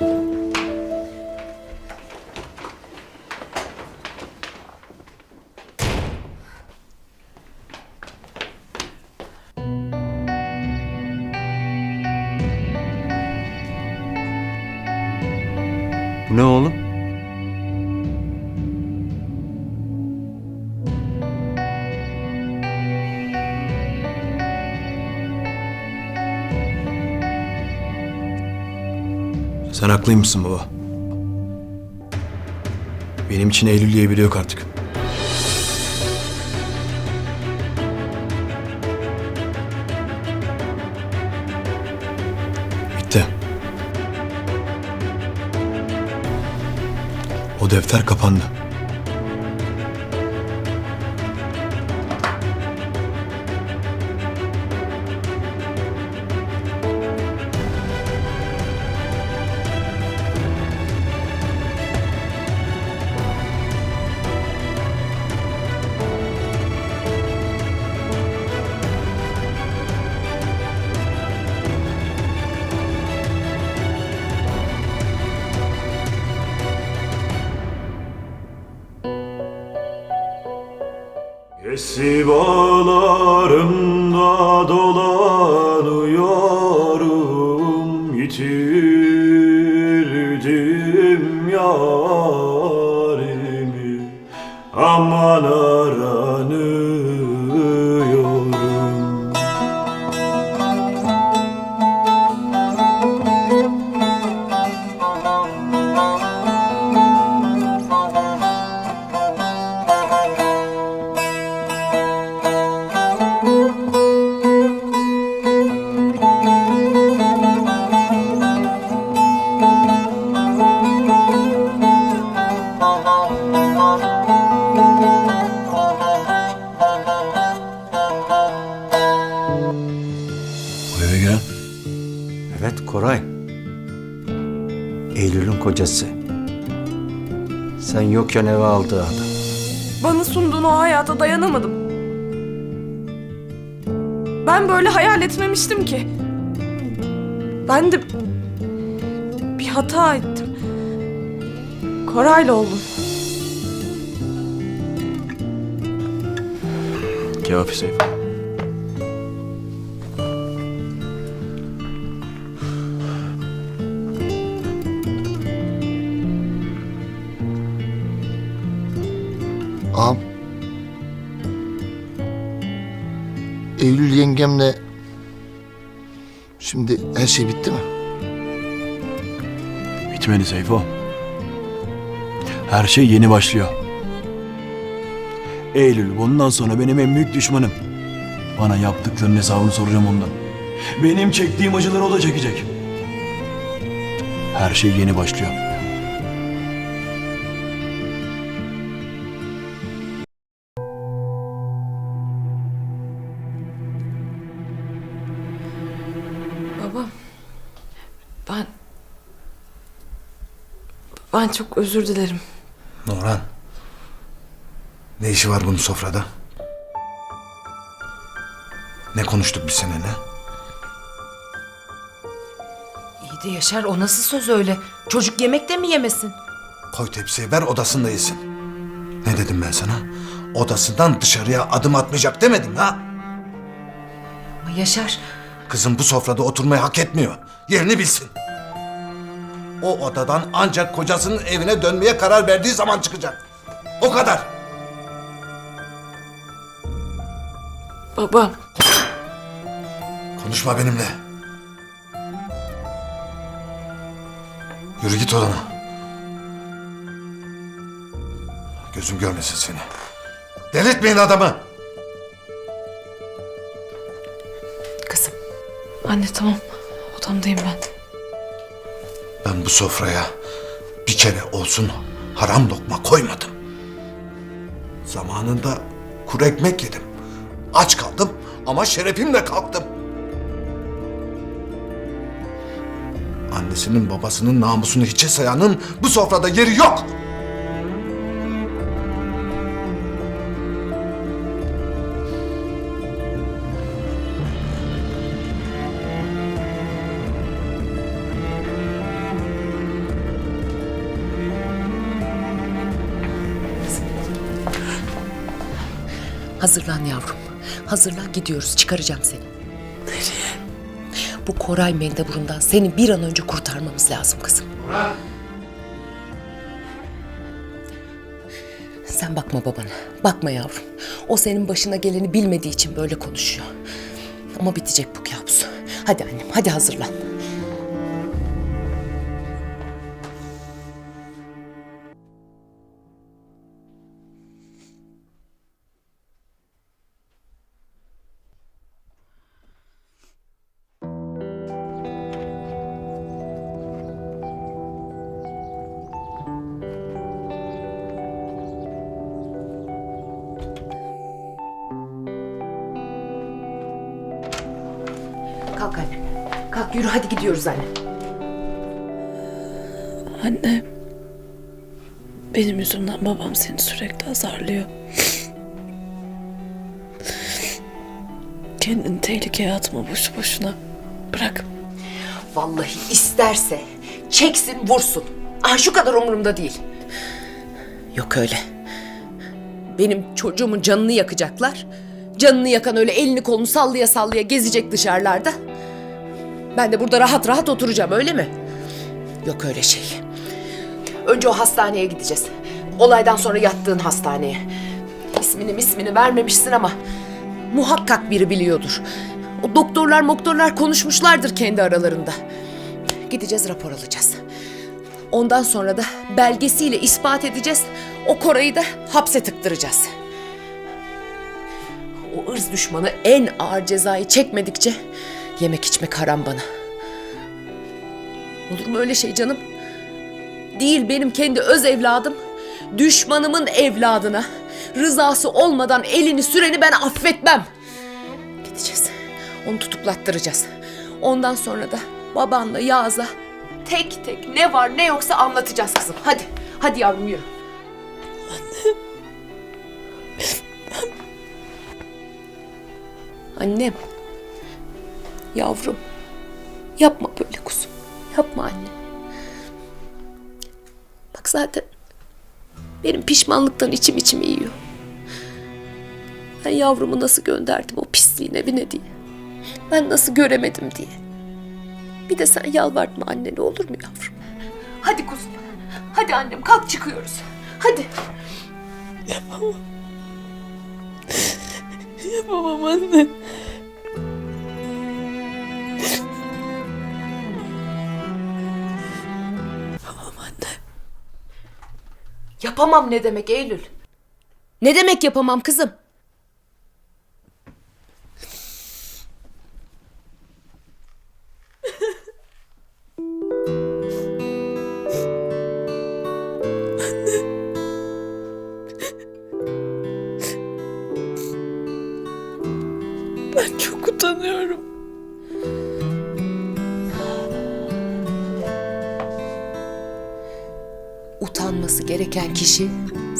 Bu ne haklıymışsın baba. Benim için Eylül diye biri yok artık. Bitti. O defter kapandı. Gesi Yokken eve aldığı adam. Bana sunduğun o hayata dayanamadım. Ben böyle hayal etmemiştim ki. Ben de bir hata ettim. Koray'la oldum. Kafi Seyf. Yengemle şimdi her şey bitti mi? Bitmedi Seyfo. Her şey yeni başlıyor. Eylül bundan sonra benim en büyük düşmanım. Bana yaptıklarının hesabını soracağım ondan. Benim çektiğim acıları o da çekecek. Her şey yeni başlıyor. Ben çok özür dilerim. Nurhan. Ne işi var bunun sofrada? Ne konuştuk biz seninle? İyi de Yaşar o nasıl söz öyle? Çocuk yemek de mi yemesin? Koy tepsiyi ver odasında yesin. Ne dedim ben sana? Odasından dışarıya adım atmayacak demedim ha? Ama Yaşar Kızım bu sofrada oturmayı hak etmiyor. Yerini bilsin. O odadan ancak kocasının evine dönmeye karar verdiği zaman çıkacak. O kadar. Baba. Konuşma benimle. Yürü git odana. Gözüm görmesin seni. Delirtmeyin adamı. kızım Anne tamam. Odamdayım ben. Ben bu sofraya bir kere olsun haram lokma koymadım. Zamanında kuru ekmek yedim. Aç kaldım ama şerefimle kalktım. Annesinin babasının namusunu hiçe sayanın bu sofrada yeri yok. Hazırlan yavrum. Hazırlan gidiyoruz. Çıkaracağım seni. Nereye? Bu Koray Mendeburundan seni bir an önce kurtarmamız lazım kızım. Sen bakma babana. Bakma yavrum. O senin başına geleni bilmediği için böyle konuşuyor. Ama bitecek bu kabus. Hadi annem, hadi hazırlan. Gidiyoruz anne. Anne. Benim yüzümden babam seni sürekli azarlıyor. Kendini tehlikeye atma boşu boşuna. Bırak. Vallahi isterse çeksin vursun. Ah şu kadar umurumda değil. Yok öyle. Benim çocuğumun canını yakacaklar. Canını yakan öyle elini kolunu sallaya sallaya gezecek dışarılarda. Ben de burada rahat rahat oturacağım öyle mi? Yok öyle şey. Önce o hastaneye gideceğiz. Olaydan sonra yattığın hastaneye. İsmini ismini vermemişsin ama muhakkak biri biliyordur. O doktorlar moktorlar konuşmuşlardır kendi aralarında. Gideceğiz rapor alacağız. Ondan sonra da belgesiyle ispat edeceğiz. O Koray'ı da hapse tıktıracağız. O ırz düşmanı en ağır cezayı çekmedikçe yemek içmek haram bana. Olur mu öyle şey canım? Değil benim kendi öz evladım. Düşmanımın evladına rızası olmadan elini süreni ben affetmem. Gideceğiz. Onu tutuklattıracağız. Ondan sonra da babanla Yağız'a tek tek ne var ne yoksa anlatacağız kızım. Hadi. Hadi yavrum yürü. Annem. Yavrum. Yapma böyle kuzum. Yapma anne. Bak zaten benim pişmanlıktan içim içim yiyor. Ben yavrumu nasıl gönderdim o pisliğin evine diye. Ben nasıl göremedim diye. Bir de sen yalvartma annene olur mu yavrum? Hadi kuzum. Hadi annem kalk çıkıyoruz. Hadi. Yapamam anne. Yapamam anne. Yapamam ne demek Eylül? Ne demek yapamam kızım?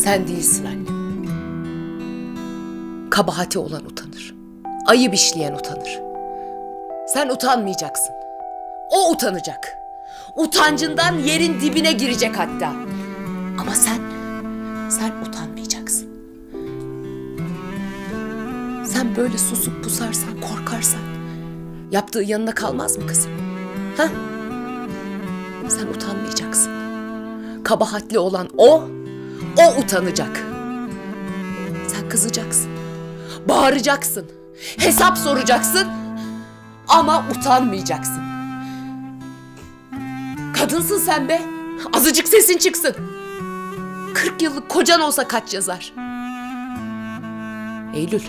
Sen değilsin anne. Kabahati olan utanır. Ayıp işleyen utanır. Sen utanmayacaksın. O utanacak. Utancından yerin dibine girecek hatta. Ama sen, sen utanmayacaksın. Sen böyle susup pusarsan, korkarsan yaptığı yanına kalmaz mı kızım? Ha? Sen utanmayacaksın. Kabahatli olan o, o utanacak. Sen kızacaksın. Bağıracaksın. Hesap soracaksın. Ama utanmayacaksın. Kadınsın sen be. Azıcık sesin çıksın. 40 yıllık kocan olsa kaç yazar? Eylül.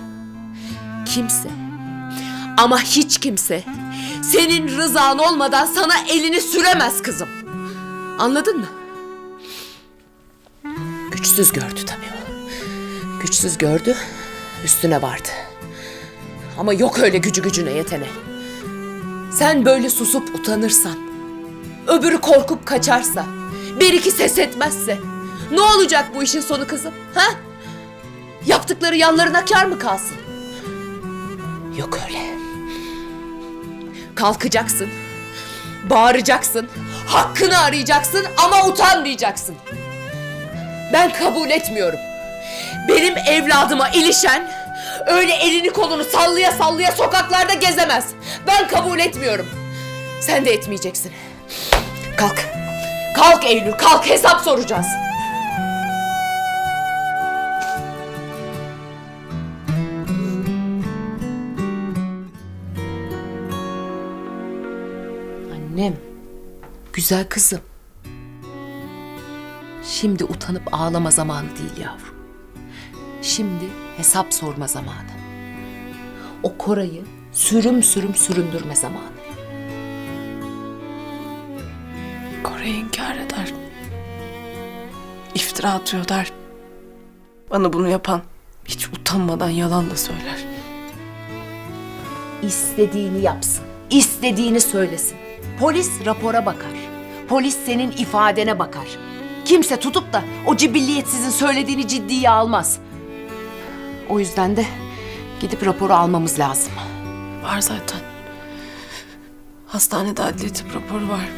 Kimse ama hiç kimse senin rızan olmadan sana elini süremez kızım. Anladın mı? Güçsüz gördü tabii o. Güçsüz gördü, üstüne vardı. Ama yok öyle gücü gücüne yetene. Sen böyle susup utanırsan, öbürü korkup kaçarsa, bir iki ses etmezse, ne olacak bu işin sonu kızım? Ha? Yaptıkları yanlarına kar mı kalsın? Yok öyle. Kalkacaksın, bağıracaksın, hakkını arayacaksın ama utanmayacaksın. Ben kabul etmiyorum. Benim evladıma ilişen, Öyle elini kolunu sallaya sallaya sokaklarda gezemez. Ben kabul etmiyorum. Sen de etmeyeceksin. Kalk. Kalk Eylül kalk hesap soracağız. Annem. Güzel kızım. Şimdi utanıp ağlama zamanı değil yavrum. Şimdi hesap sorma zamanı. O Koray'ı sürüm sürüm süründürme zamanı. Kore'yi inkar eder. İftira atıyor der. Bana bunu yapan hiç utanmadan yalan da söyler. İstediğini yapsın. istediğini söylesin. Polis rapora bakar. Polis senin ifadene bakar. Kimse tutup da o cibilliyetsizin söylediğini ciddiye almaz. O yüzden de gidip raporu almamız lazım. Var zaten. Hastanede adli tıp raporu var.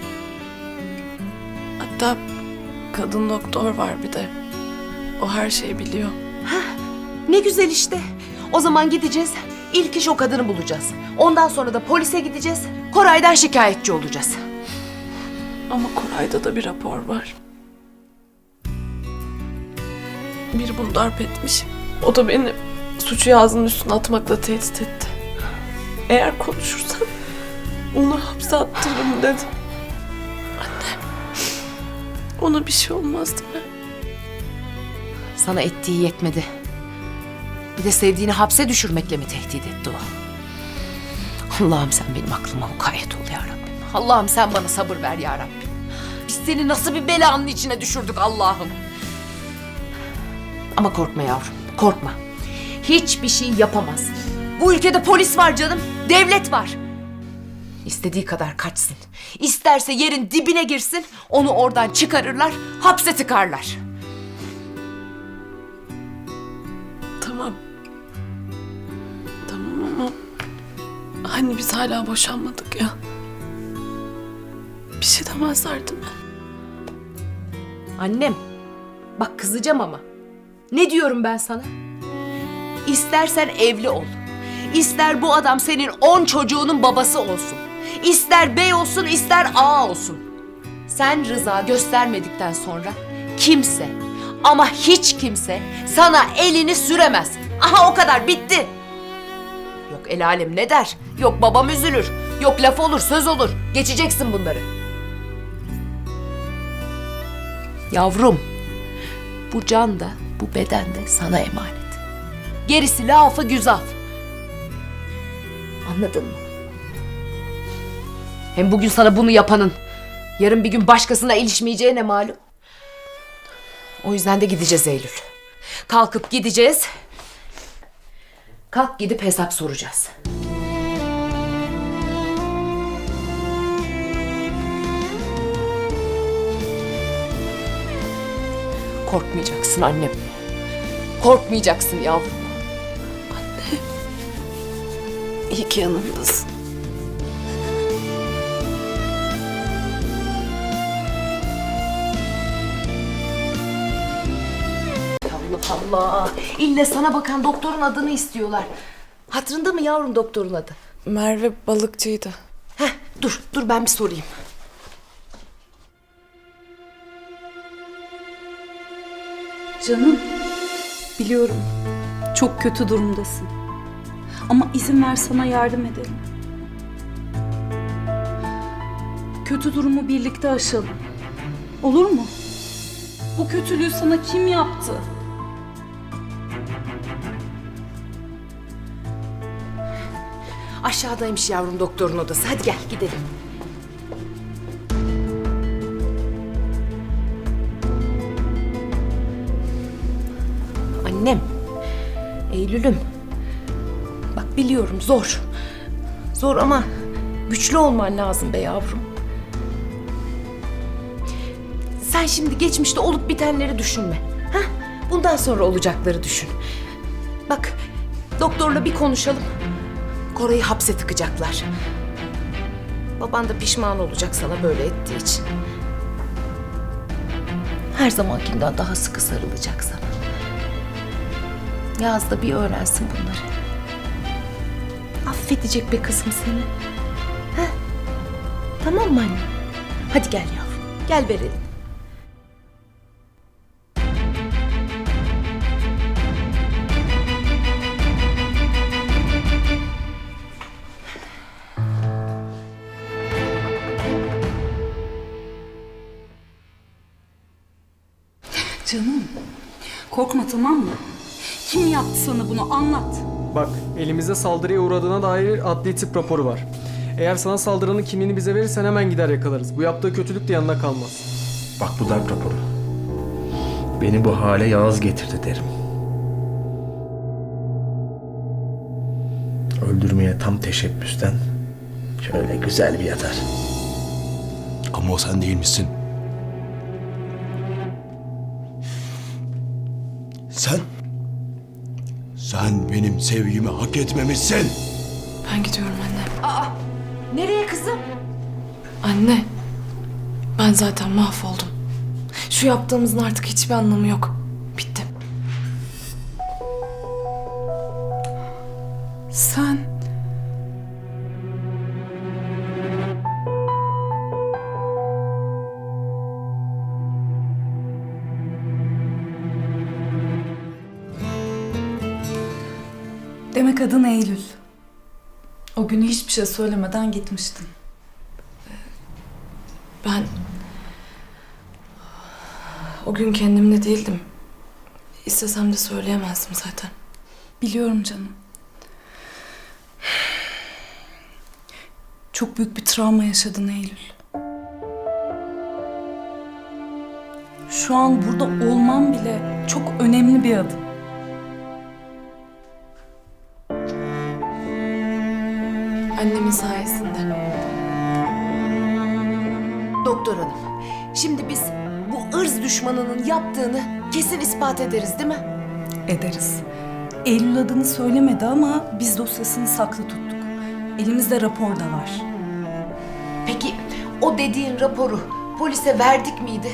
Hatta kadın doktor var bir de. O her şeyi biliyor. Ne güzel işte. O zaman gideceğiz. İlk iş o kadını bulacağız. Ondan sonra da polise gideceğiz. Koray'dan şikayetçi olacağız. Ama Koray'da da bir rapor var. Biri bunu darp etmiş. O da beni suçu yazının üstüne atmakla tehdit etti. Eğer konuşursam onu hapse attırırım dedi. Anne, ona bir şey olmaz değil mi? Sana ettiği yetmedi. Bir de sevdiğini hapse düşürmekle mi tehdit etti o? Allah'ım sen benim aklıma mukayyet ol ya Rabbim. Allah'ım sen bana sabır ver ya Rabbim. Biz seni nasıl bir belanın içine düşürdük Allah'ım. Ama korkma yavrum, korkma. Hiçbir şey yapamaz. Bu ülkede polis var canım, devlet var. İstediği kadar kaçsın. İsterse yerin dibine girsin, onu oradan çıkarırlar, hapse tıkarlar. Tamam. Tamam ama hani biz hala boşanmadık ya. Bir şey demezler değil mi? Annem, bak kızacağım ama. Ne diyorum ben sana? İstersen evli ol. İster bu adam senin on çocuğunun babası olsun. İster bey olsun, ister ağa olsun. Sen rıza göstermedikten sonra kimse ama hiç kimse sana elini süremez. Aha o kadar bitti. Yok el alem ne der? Yok babam üzülür. Yok laf olur, söz olur. Geçeceksin bunları. Yavrum, bu can da bu beden de sana emanet. Gerisi lafı güzaf. Anladın mı? Hem bugün sana bunu yapanın yarın bir gün başkasına ilişmeyeceği ne malum? O yüzden de gideceğiz Eylül. Kalkıp gideceğiz. Kalk gidip hesap soracağız. Korkmayacaksın annem. Korkmayacaksın yavrum. İyi ki yanımdasın. Allah Allah. İlle sana bakan doktorun adını istiyorlar. Hatırında mı yavrum doktorun adı? Merve balıkçıydı. Heh, dur, dur ben bir sorayım. Canım, biliyorum çok kötü durumdasın. Ama izin ver sana yardım edelim. Kötü durumu birlikte aşalım. Olur mu? Bu kötülüğü sana kim yaptı? Aşağıdaymış yavrum doktorun odası. Hadi gel gidelim. Eylül'üm. Bak biliyorum zor. Zor ama güçlü olman lazım be yavrum. Sen şimdi geçmişte olup bitenleri düşünme. Ha? Bundan sonra olacakları düşün. Bak doktorla bir konuşalım. Koray'ı hapse tıkacaklar. Baban da pişman olacak sana böyle ettiği için. Her zamankinden daha sıkı sarılacak sana. Yaz da bir öğrensin bunları. Affedecek be kızım seni. Heh. Tamam mı anne? Hadi gel yavrum. Gel verelim. Canım, korkma tamam mı? Kim yaptı sana bunu anlat. Bak elimizde saldırıya uğradığına dair adli tıp raporu var. Eğer sana saldıranın kimliğini bize verirsen hemen gider yakalarız. Bu yaptığı kötülük de yanına kalmaz. Bak bu darp raporu. Beni bu hale Yağız getirdi derim. Öldürmeye tam teşebbüsten şöyle güzel bir yatar. Ama o sen değil misin? Sen? Sen benim sevgimi hak etmemişsin. Ben gidiyorum anne. Nereye kızım? Anne. Ben zaten mahvoldum. Şu yaptığımızın artık hiçbir anlamı yok. Şey söylemeden gitmiştin. Ben... O gün kendimde değildim. İstesem de söyleyemezdim zaten. Biliyorum canım. Çok büyük bir travma yaşadın Eylül. Şu an burada olman bile çok önemli bir adım. Annemin sayesinde. Doktor hanım. Şimdi biz bu ırz düşmanının yaptığını kesin ispat ederiz değil mi? Ederiz. Eylül adını söylemedi ama biz dosyasını saklı tuttuk. Elimizde rapor da var. Peki o dediğin raporu polise verdik miydi?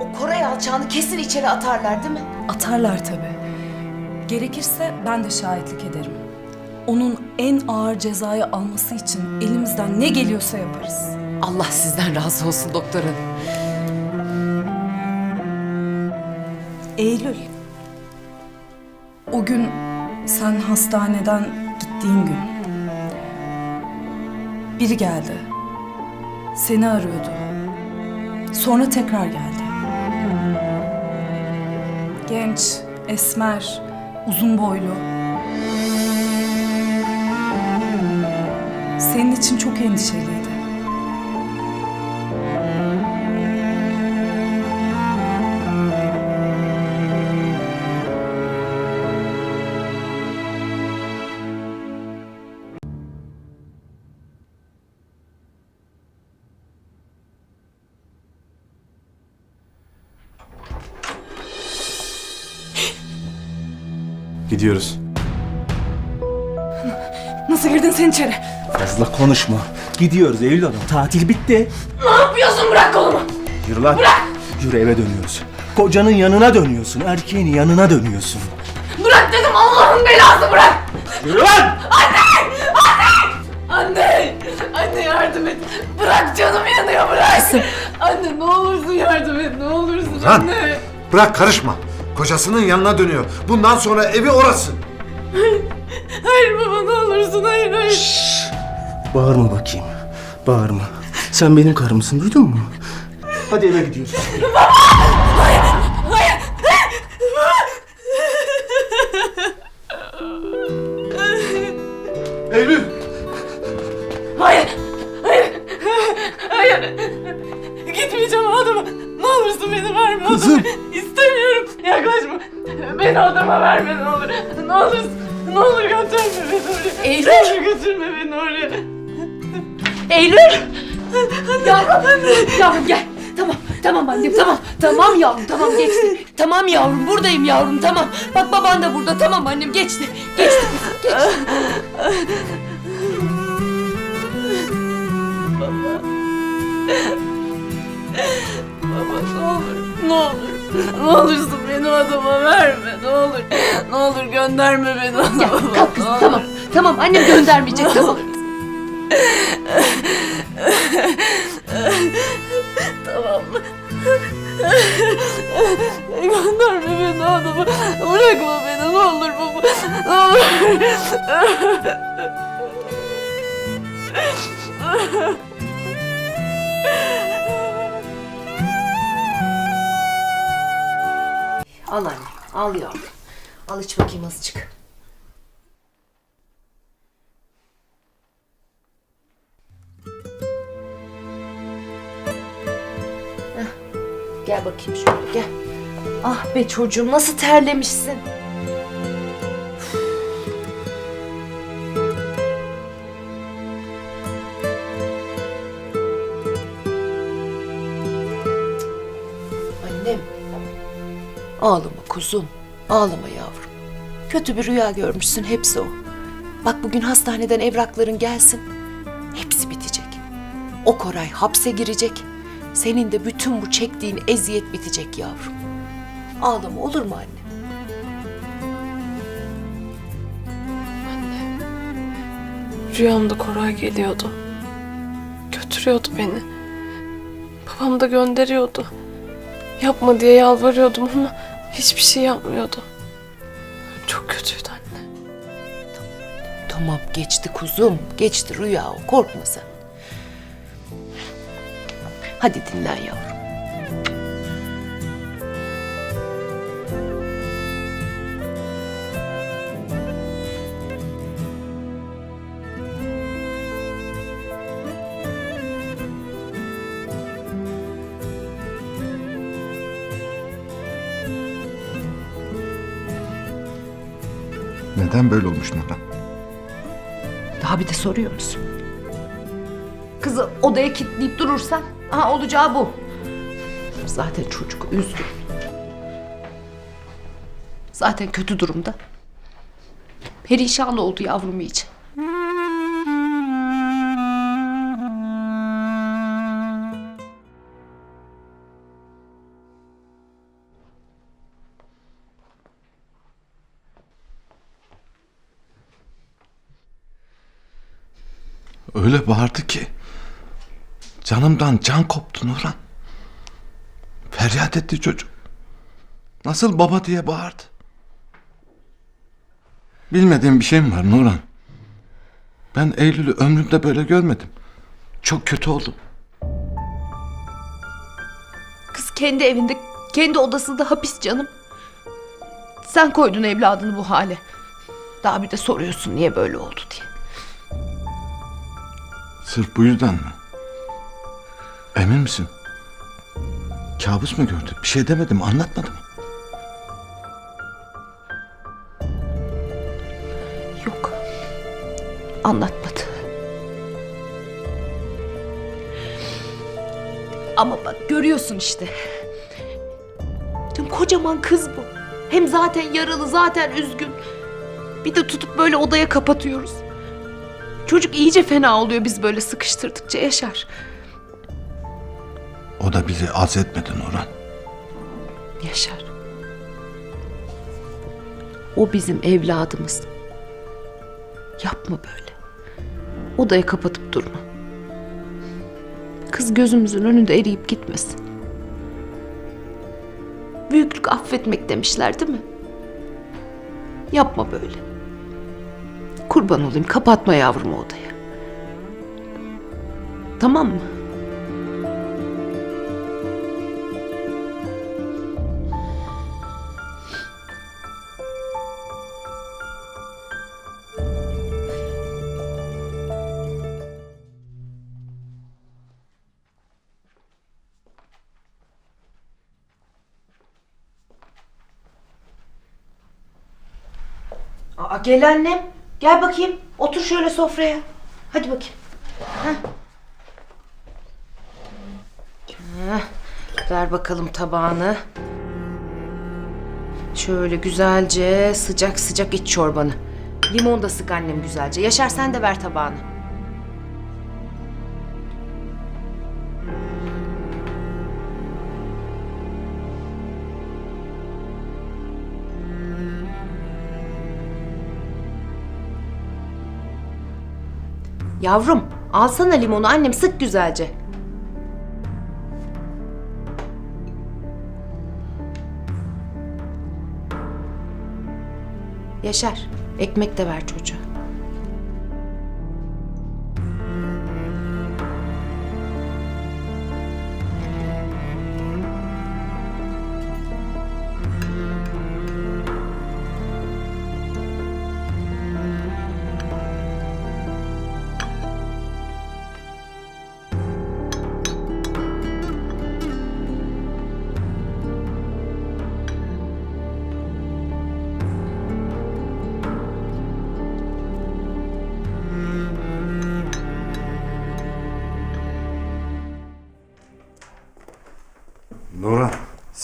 O Koray alçağını kesin içeri atarlar değil mi? Atarlar tabii. Gerekirse ben de şahitlik ederim. Onun en ağır cezayı alması için elimizden ne geliyorsa yaparız. Allah sizden razı olsun doktor hanım. Eylül. O gün sen hastaneden gittiğin gün. Biri geldi. Seni arıyordu. Sonra tekrar geldi. Genç, esmer, uzun boylu. Senin için çok endişeliydi. Gidiyoruz. Nasıl girdin sen içeri? Fazla konuşma. Gidiyoruz Eylül Hanım. Tatil bitti. Ne yapıyorsun? Bırak kolumu. Yürü lan. Yürü eve dönüyoruz. Kocanın yanına dönüyorsun. Erkeğin yanına dönüyorsun. Bırak dedim Allah'ın belası bırak. Yürü lan! Anne! Anne yardım et. Bırak canım yanıyor bırak. Anne ne olursun yardım et ne olursun Lan! anne. Bırak karışma. Kocasının yanına dönüyor. Bundan sonra evi orası. Hayır baba ne olursun hayır hayır. Bağırma bakayım. Bağırma. Sen benim karımsın duydun mu? Hadi eve gidiyoruz. Eylül! Hayır. Hayır. Hayır. Gitmeyeceğim o adama. Ne olursun beni verme o Kızım. İstemiyorum. Yaklaşma. Beni odama verme ne olur. Ne olur. Ne olur götürme beni oraya. Eylül! Ne olur götürme beni oraya. Eylül! Yavrum, yavrum gel. Tamam, tamam annem, tamam. Tamam yavrum, tamam geçti. Tamam yavrum, buradayım yavrum, tamam. Bak baban da burada, tamam annem, geçti. Geçti, geçti. Baba ne olur. Ne olur. Ne olursun Beni o adama verme ne olur. Ne olur gönderme beni o adama. Gel kalk kızım tamam. Tamam annem göndermeyecek tamam. Tamam? Gönderme beni o adama. Bırakma beni ne olur baba. Ne olur. Al anne al yavrum. Al iç bakayım azıcık. Heh, Gel bakayım şöyle gel. Ah be çocuğum nasıl terlemişsin. Ağlama kuzum. Ağlama yavrum. Kötü bir rüya görmüşsün hepsi o. Bak bugün hastaneden evrakların gelsin. Hepsi bitecek. O Koray hapse girecek. Senin de bütün bu çektiğin eziyet bitecek yavrum. Ağlama olur mu anne? Rüyamda Koray geliyordu. Götürüyordu beni. Babam da gönderiyordu. Yapma diye yalvarıyordum ama hiçbir şey yapmıyordu. Çok kötüydü anne. Tamam geçti kuzum. Geçti rüya o. Korkma sen. Hadi dinlen yavrum. Neden böyle olmuş Nurhan? Daha bir de soruyor musun? Kızı odaya kilitleyip durursan aha olacağı bu. Zaten çocuk üzgün. Zaten kötü durumda. Perişan oldu yavrum iyice. Öyle bağırdı ki. Canımdan can koptu Nurhan. Feryat etti çocuk. Nasıl baba diye bağırdı. Bilmediğim bir şey mi var Nurhan? Ben Eylül'ü ömrümde böyle görmedim. Çok kötü oldum. Kız kendi evinde, kendi odasında hapis canım. Sen koydun evladını bu hale. Daha bir de soruyorsun niye böyle oldu diye. Sırf bu yüzden mi? Emin misin? Kabus mu gördü? Bir şey demedim, anlatmadım. Yok. Anlatmadı. Ama bak görüyorsun işte. Canım kocaman kız bu. Hem zaten yaralı, zaten üzgün. Bir de tutup böyle odaya kapatıyoruz. Çocuk iyice fena oluyor biz böyle sıkıştırdıkça yaşar. O da bizi az etmedi Nurhan. Yaşar. O bizim evladımız. Yapma böyle. Odaya kapatıp durma. Kız gözümüzün önünde eriyip gitmesin. Büyüklük affetmek demişler değil mi? Yapma böyle. Kurban olayım kapatma yavrumu odaya. Tamam mı? Aa, gel annem. Gel bakayım. Otur şöyle sofraya. Hadi bakayım. Heh. Ver bakalım tabağını. Şöyle güzelce sıcak sıcak iç çorbanı. Limon da sık annem güzelce. Yaşar sen de ver tabağını. Yavrum alsana limonu annem sık güzelce. Yaşar ekmek de ver çocuğa.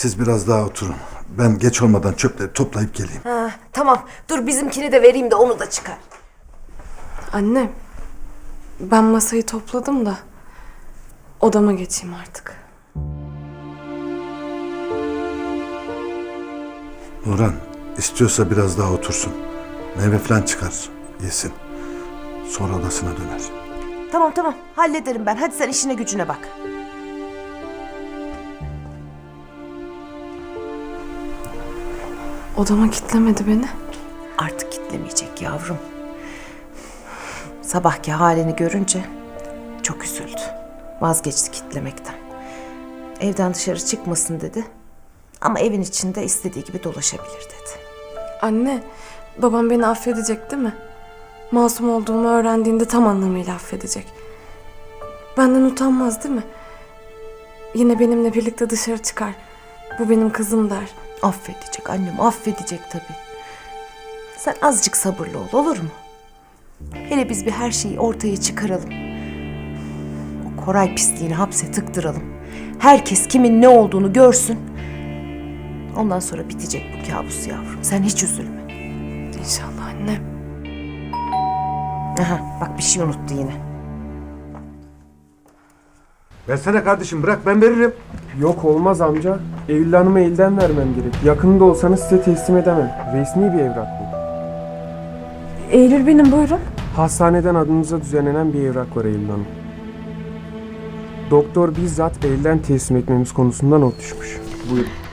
Siz biraz daha oturun. Ben geç olmadan çöpleri toplayıp geleyim. Ha, tamam dur bizimkini de vereyim de onu da çıkar. Anne, ben masayı topladım da odama geçeyim artık. Nurhan istiyorsa biraz daha otursun. Meyve falan çıkar yesin. Sonra odasına döner. Tamam tamam hallederim ben. Hadi sen işine gücüne bak. Odama kitlemedi beni. Artık kitlemeyecek yavrum. Sabahki halini görünce çok üzüldü. Vazgeçti kitlemekten. Evden dışarı çıkmasın dedi. Ama evin içinde istediği gibi dolaşabilir dedi. Anne, babam beni affedecek değil mi? Masum olduğumu öğrendiğinde tam anlamıyla affedecek. Benden utanmaz değil mi? Yine benimle birlikte dışarı çıkar. Bu benim kızım der. Affedecek annem affedecek tabii. Sen azıcık sabırlı ol olur mu? Hele biz bir her şeyi ortaya çıkaralım. O Koray pisliğini hapse tıktıralım. Herkes kimin ne olduğunu görsün. Ondan sonra bitecek bu kabus yavrum. Sen hiç üzülme. İnşallah anne. Aha bak bir şey unuttu yine. Versene kardeşim bırak ben veririm. Yok olmaz amca. Eylül Hanım'a elden vermem gerek. Yakında olsanız size teslim edemem. Resmi bir evrak bu. Eylül benim buyurun. Hastaneden adınıza düzenlenen bir evrak var Eylül Hanım. Doktor bizzat elden teslim etmemiz konusunda not düşmüş. Buyurun.